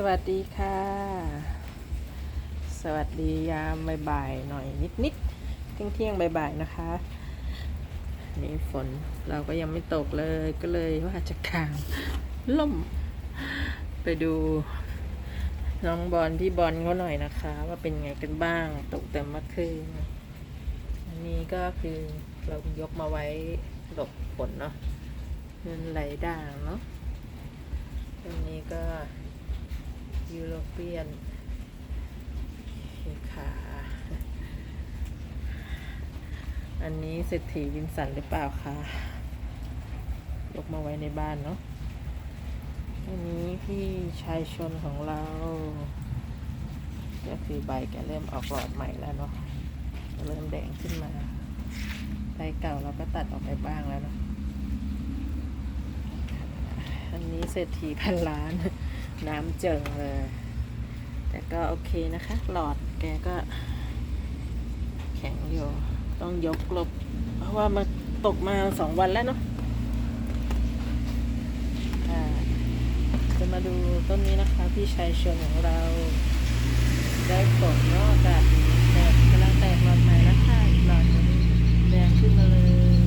สวัสดีค่ะ สวัสดียามบ่ายๆหน่อยนิดๆเที่ยงเที่ยงบ่ายๆนะคะนี่ฝนเราก็ยังไม่ตกเลยก็เลยว่าจะกางล่ม ไปดู น้องบอลพี่บอลเขาหน่อยนะคะ ว่าเป็นไงกันบ้างตกแต่เมื่อคืนอันนี้ก็คือเรายกมาไว้หลบฝนเนาะเงินไหลด่างเนาะตรงนี้ก็ ยูโรเปียนค่ะ อันนี้เศรษฐีวินสันหรือเปล่าคะยกมาไว้ในบ้านเนาะอันนี้พี่ชายชนของเรา ก็คือใบแกเริ่มออกหลอดใหม่แล้วเนาะเริ่มแดงขึ้นมาใบเก่าเราก็ตัดออกไปบ้างแล้วเนาะอันนี้เศรษฐีพันล้าน น้ำเจิงเลย แต่ก็โอเคนะคะ หลอดแกก็ แข็งอยู่ต้องยกลบ เพราะว่ามันตกมาสองวันแล้วเนาะจะมาดูต้นนี้นะคะ พี่ชายชวนของเรา ได้ฝนเนาะอากาศดีแดดกำลังแตกหลอดใหม่แล้วค่ะหลอดแดงขึ้นมาเลย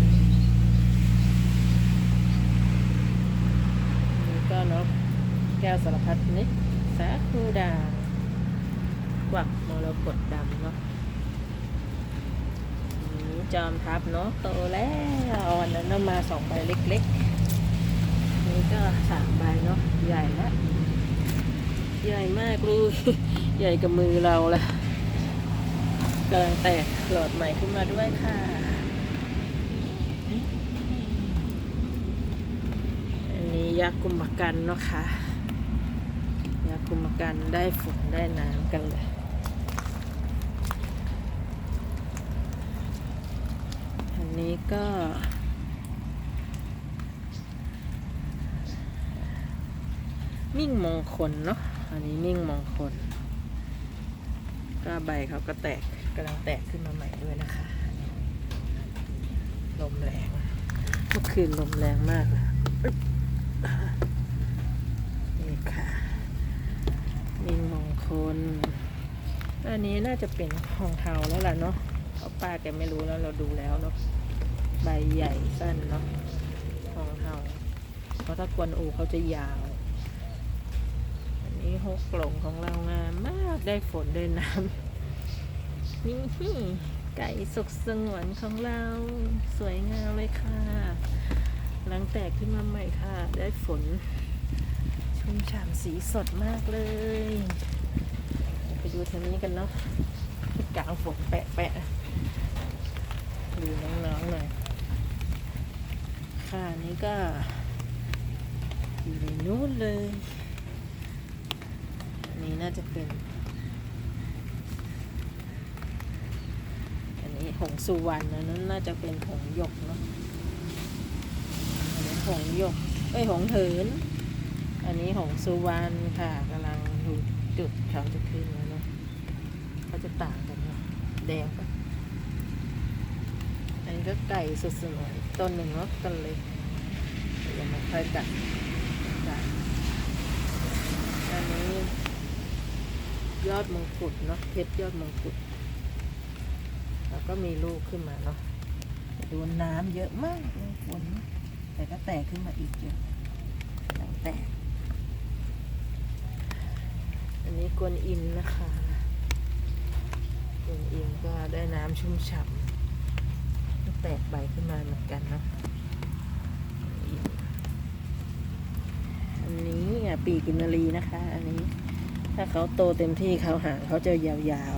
นี่ก็เนก แก้วสารพัดนิดสาคูด่ากวักมรกตดำเนาะนี่จอมทัพเนาะโตแล้วอันนั้นมาสองใบเล็กๆ นี่ก็สามใบเนาะใหญ่แล้วใหญ่มากเลยใหญ่กับมือเราละกำลังแตกหลอดใหม่ขึ้นมาด้วยค่ะอันนี้ยากุมกันเนาะค่ะ ยากุมกันได้ฝนได้น้ำกันเลยอันนี้ก็มิ่งมงคลเนาะ อันนี้มิ่งมงคล ก็ใบเขาก็แตกกำลังแตกขึ้นมาใหม่ด้วยนะคะ ลมแรง เมื่อคืนลมแรงมากเลยอึ๊บนี่ค่ะ มิ่งมง คลอันนี้น่าจะเป็นของเทาแล้วล่ะเนาะเพราะป้าแกไม่รู้แล้วเราดูแล้วเนาะ ใบใหญ่สั้นเนาะของเทาเพราะถ้ากวนอูเขาจะยาว อันนี้หกหลงของเรางามมากได้ฝนได้น้ำนี่ไก่สุกสงวนของเราสวยงามเลยค่ะ หลังแตกขึ้นมาใหม่ค่ะ ได้ฝน ชุ่มฉ่ำสีสดมากเลย ดูทางนี้กันเนาะกลางฝนแปะแปะดูน้องๆหน่อยค่ะนี่ก็อยู่ในนู้นเลยอันนี้น่าจะเป็น อันนี้หงสุวรรณนะนั้นน่าจะเป็นหงหยกเนาะอันนี้หงหยกเอ้ยหงเหิน อันนี้หงสุวรรณค่ะกำลังดูจุดเขาจะขึ้นแล้ว จะต่างกันเนาะแดงปะอันนี้ก็ไก่สุดสวยต้นหนึ่งเนาะต้นเล็กแต่ยังไม่ค่อยกัดกัดอันนี้ยอดมงกุฎเนาะเพชรยอดมงกุฎแล้วก็มีลูกขึ้นมาเนาะโดนน้ำเยอะมากเลยฝนแต่ก็แตกขึ้นมาอีกเยอะหลังแตกอันนี้กวนอิมนะคะ กวนอิมก็ได้น้ำชุ่มฉ่ำก็แตกใบขึ้นมาเหมือนกันเนาะอันนี้ปีกินนารีนะคะ อันนี้ถ้าเขาโตเต็มที่เขาหางเขาจะยาว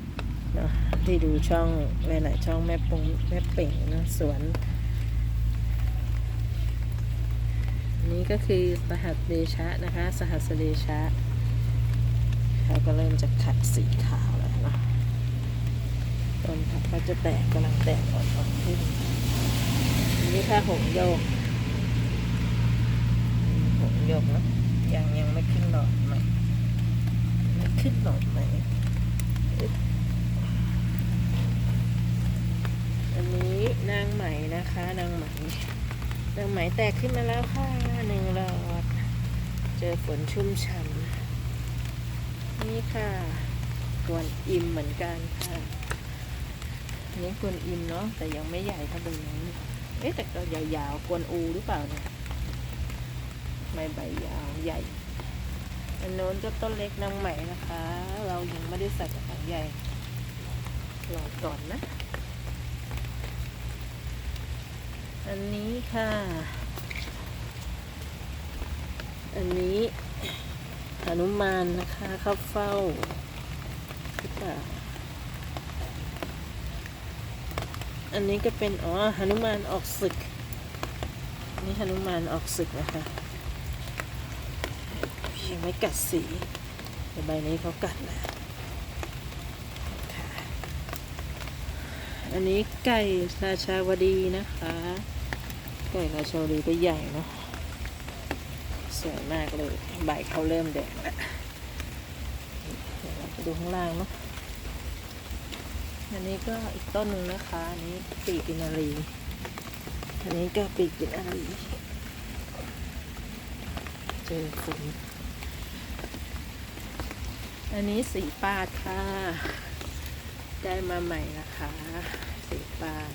ๆเนาะที่ดูช่องหลายๆช่องแม่ปงแม่เป่งนะสวนอันนี้ก็คือสหัสเดชะนะคะ สหัสเดชะเขาก็เริ่มจะขัดสีขาว ต้นผักก็จะแตกกำลังแตกอ่อนๆขึ้นอันนี้ถ้าหงโยกหงโยกนะยังยังไม่ขึ้นหลอดใหม่ไม่ขึ้นหลอดใหม่อันนี้นางไหมนะคะนางไหมนางไหมแตกขึ้นมาแล้วค่ะหนึ่งหลอด เจอฝนชุ่มฉ่ำนี่ค่ะกวนอิมเหมือนกันค่ะ อันนี้กวนอิมเนาะแต่ยังไม่ใหญ่เท่าเบอร์นี้เอ๊ะแต่ก็ยาวๆกวนอูหรือเปล่าเนี่ยไม่ใบยาวใหญ่ อันโน้นก็ต้นเล็กนางใหม่นะคะ เรายังไม่ได้ใส่กระถางใหญ่รอก่อนนะ อันนี้ค่ะ อันนี้หนุมานนะคะเข้าเฝ้าหรือเปล่า อันนี้ก็เป็นอ๋อหนุมานออกศึกนนี่หนุมานออกศึกนะคะยังไม่กัดสีแต่ใบนี้เขากัดแล้วค่ะอันนี้ไก่ราชาวดีนะคะ ไก่ราชาวดีก็ใหญ่เนาะสวยมากเลย ใบเขาเริ่มแดงแล้วเดี๋ยวเราไปดูข้างล่างเนาะ อันนี้ก็อีกต้นหนึ่งนะคะ อันนี้ปีกินารี อันนี้ก็ปีกินารีเจอฝุ่นอันนี้สีปาดค่ะ ได้มาใหม่นะคะ สีปาด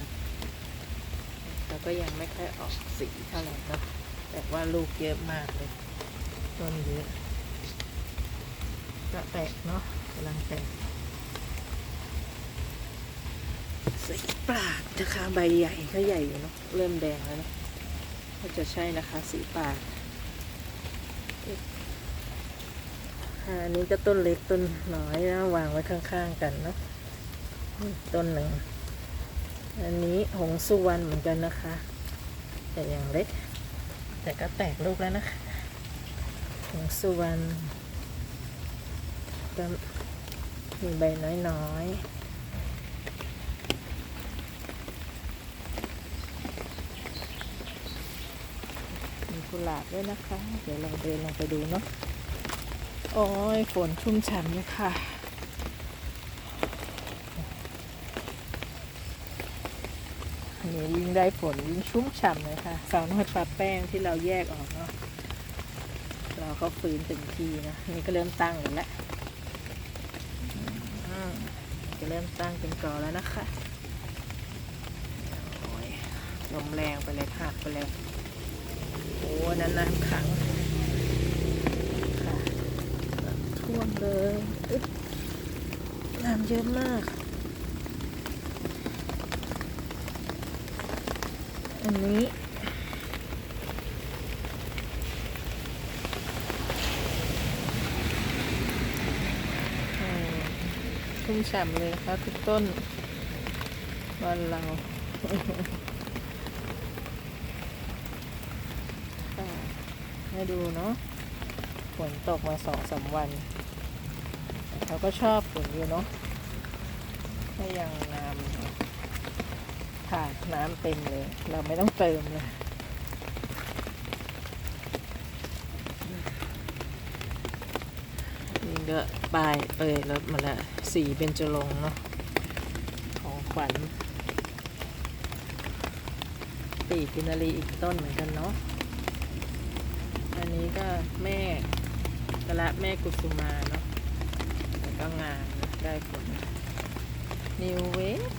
แล้วก็ยังไม่ค่อยออกสีเท่าไหร่เนาะแต่ว่าลูกเยอะมากเลย ต้นเยอะก็แตกเนาะกำลังแตก สีปราดนะคะใบใหญ่ก็ใหญ่อยู่เนาะเริ่มแดงแล้วเนาะก็จะใช่นะคะสีปราดอันนี้ก็ต้นเล็กต้นน้อยนะวางไว้ข้างๆกันเนาะต้นหนึ่งอันนี้หงสุวรรณเหมือนกันนะคะ แต่อย่างเล็ก แต่ก็แตกลูกแล้วนะคะของสุวรรณก็มีใบน้อยๆ มี กุหลาบด้วยนะคะ เดี๋ยวเราเดินลงไปดูเนาะ โอ้ยฝนชุ่มฉ่ำเลยค่ะนนี้ยิ่งได้ฝนยิ่งชุ่มฉ่ำเลยค่ะ สาวน้อยปลาแป้งที่เราแยกออกเนาะ เราก็ฟื้นถึงทีนะ นี่ก็เริ่มตั้งอยู่แล้วอืมจะเริ่มตั้งเป็นกอแล้วนะคะโอ้ยลมแรงไปเลยหักไปเลย นั่นน้ำขังค่ะท่วมเลยอึ๊บน้ำเยอะมาก อันนี้อืมชุ่มฉ่ำเลยค่ะทุกต้นวันเรา ค่ะ ให้ดูเนาะฝนตกมาสองสามวันเขาก็ชอบฝนอยู่เนาะก็ยังน้ำค่ะน้ำเต็มเลย เราไม่ต้องเติมเลยนี่ก็ปลายเอยรถมาล้วสีเป็นจรงเนาะของขวัญปีกกินารีอีกต้นเหมือนกันเนาะ นี้ก็แม่กระละแม่กุสุมาเนาะแล้วก็งานนะได้ผลนิวเวฟ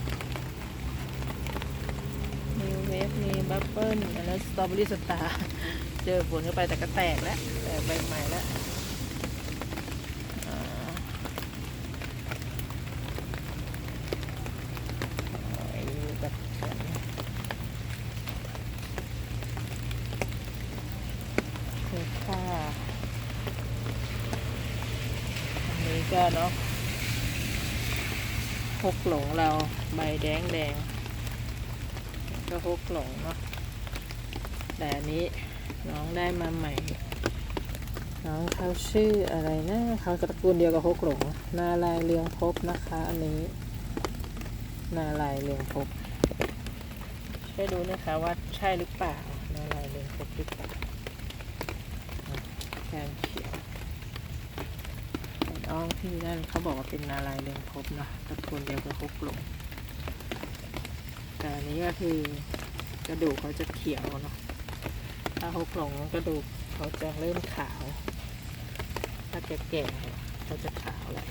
นิวเวฟมีบัฟเฟิลอันนั้นสตรอเบอรี่สตาร์เจอฝนเข้าไปแต่ก็แตกแล้ว แตกใบใหม่แล้ว อ่าไอ้แบบนั้นคือค่าอันนี้ ก็เนาะฮกหลงเราใบแดงแดงก็ฮกหลงเนาะแต่อันนี้น้องได้มาใหม่ น้องเขาชื่ออะไรนะเขาตระกูลเดียวกับฮกหลงนาลายเรืองภพนะคะ อันนี้ นาลายเรืองภพช่วยดูนะคะว่าใช่หรือเปล่านาลายเรืองภพหรือเปล่าแกนเขียวแต่ อ้องพี่นั่นเขาบอกว่าเป็นนาลายเรืองภพเนาะตระกูลเดียวกับฮกหลงแต่อันนี้ก็คือกระดูกเขาจะเขียวเนาะถ้าฮกหลงกระดูกเขาจะเริ่มขาว ถ้าแก่ๆเขาจะขาวแล้ว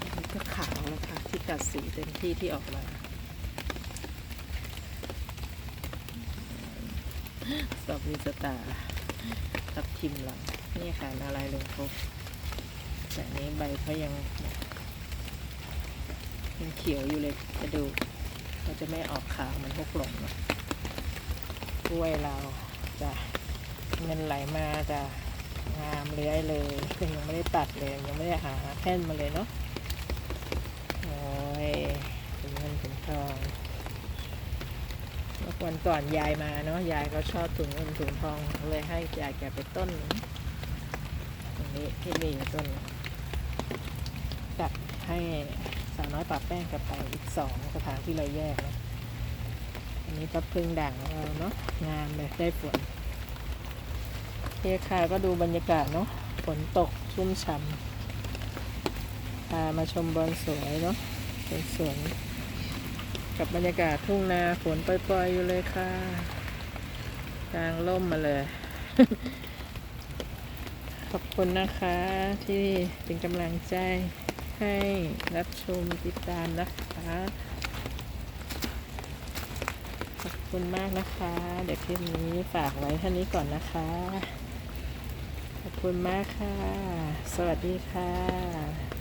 นี่ก็ขาวแล้วค่ะที่กัดสีเต็มที่ที่ออกมาสอบอรี่สตาร์ทับทิมหลังนี่ค่ะนาลายลงครบ แต่นี้ใบเขายังยังเขียวอยู่เลยจะดูเขาจะไม่ออกขาวมือนพวกหลงนะกล้วยเราจะเงินไหลมาจะงามเลื้อยเลยยังไม่ได้ตัดเลยยังไม่ได้หาแท่นมาเลยเนาะโอ้ยถึงเงินถึงทองเมื่อวันก่อนยายมาเนาะยายก็ชอบถุงเงินถุงทองเลยให้ยายแกไปต้นตรงนี้ที่มีอยู่ต้นน จัดให้สาวน้อยปรับแป้งกับไปอีกสองสถานที่เราแยกนะอันนี้ก็พึ่งด่างของเราเนาะงามเลยได้ฝนโอเคค่ะก็ดูบรรยากาศเนาะฝนตกชุ่มฉ่ำพามาชมบอลสวยเนาะเป็นสวนกับบรรยากาศทุ่งนาฝนปล่อยๆอยู่เลยค่ะกลางร่มมาเลย ขอบคุณนะคะที่เป็นกำลังใจให้รับชมติดตามนะคะ ขอบคุณมากนะคะ เดี๋ยวคลิปนี้ฝากไว้เท่านี้ก่อนนะคะ ขอบคุณมากค่ะ สวัสดีค่ะ